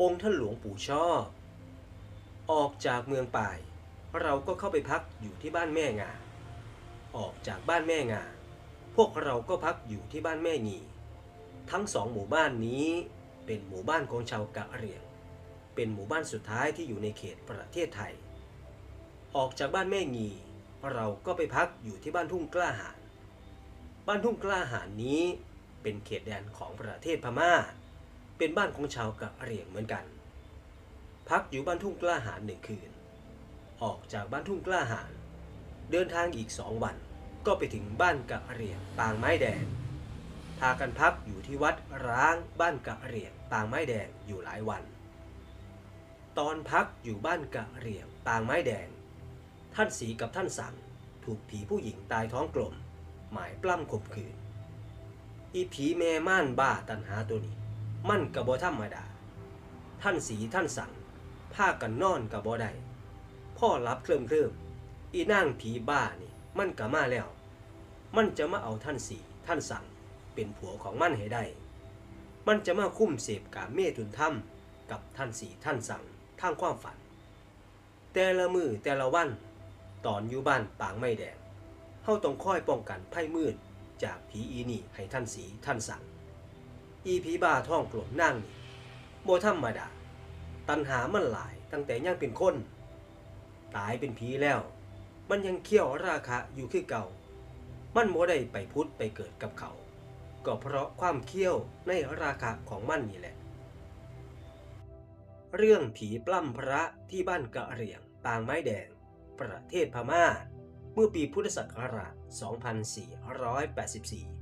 องค์ท่านหลวงปู่ช่อ ออกจากเมืองป่าย เราก็เข้าไปพักอยู่ที่บ้านแม่งา ออกจากบ้านแม่งา พวกเราก็พักอยู่ที่บ้านแม่งีทั้งสองหมู่บ้านนี้เป็นหมู่บ้านของชาวกะเหรี่ยง เป็นหมู่บ้านสุดท้ายที่อยู่ในเขตประเทศไทย ออกจากบ้านแม่งีเราก็ไปพักอยู่ที่บ้านทุ่งกล้าหาญ บ้านทุ่งกล้าหาญนี้เป็นเขตแดนของประเทศพม่า เป็นบ้านของชาวกะเหรี่ยงเหมือนกัน พักอยู่บ้านทุ่งกล้าหาญหนึ่งคืน ออกจากบ้านทุ่งกล้าหาญเดินทางอีกสองวันก็ไปถึงบ้านกะเหรี่ยงปางไม้แดงพากันพักอยู่ที่วัดร้างบ้านกะเหรี่ยงปางไม้แดงอยู่หลายวัน ตอนพักอยู่บ้านกะเหรี่ยงปางไม้แดง ท่านสีกับท่านสังถูกผีผู้หญิงตายท้องกลม หมายปล้ำข่มขืน อีผีแม่ม่านบ้าตันหาตัวนี้ มั่นกับบธรรมดา ท่านสีท่านสังผ้ากันนอนกับบ่ได้พ่อรับเคลิ่มเคลิ่มอีนั่งผีบ้านี่ มันกะมาแล้ว มันจะมาเอาท่านสีท่านสังเป็นผัวของมันให้ได้ มันจะมาคุ้มเสพกาเมตุนถ้ำกับท่านสีท่านสังทางความฝัน แต่ละมือแต่ละวัน ตอนอยู่บ้านปางไม่แดงเฮาต้องคอยป้องกันไพ่มืดจากผีอีนี่ให้ท่านสีท่านสัง อีผีบ้าท่องกลมนั่งนี่โบธรรมดา ตัณหามันหลายตั้งแต่ยังเป็นคน ตายเป็นผีแล้ว มันยังเคี่ยวราคะอยู่คือเก่า มันโมได้ไปพุทธไปเกิดกับเขา ก็เพราะความเคี่ยวในราคะของมันนี่แหละ เรื่องผีปล้ำพระที่บ้านกะเหรี่ยงปางไม้แดง ประเทศพม่า เมื่อปีพุทธศักราช 2484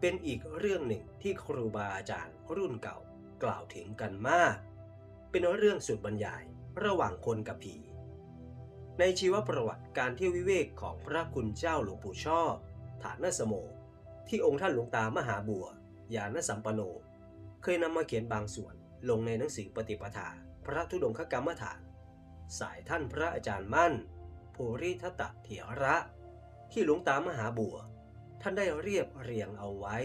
เป็นอีกเรื่องหนึ่งที่ครูบาอาจารย์รุ่นเก่ากล่าวถึงกันมาก เป็นเรื่องสุดบรรยายระหว่างคนกับผี ในชีวประวัติการเที่ยววิเวกของพระคุณเจ้าหลวงปู่ชอบฐานสโม ที่องค์ท่านหลวงตามหาบัวยานสัมปันโน เคยนำมาเขียนบางส่วนลงในหนังสือปฏิปทา พระธุดงคกรรมฐาน สายท่านพระอาจารย์มั่นโพริทัตตะเถระ ที่หลวงตามหาบัว ท่านได้เรียบเรียงเอาไว้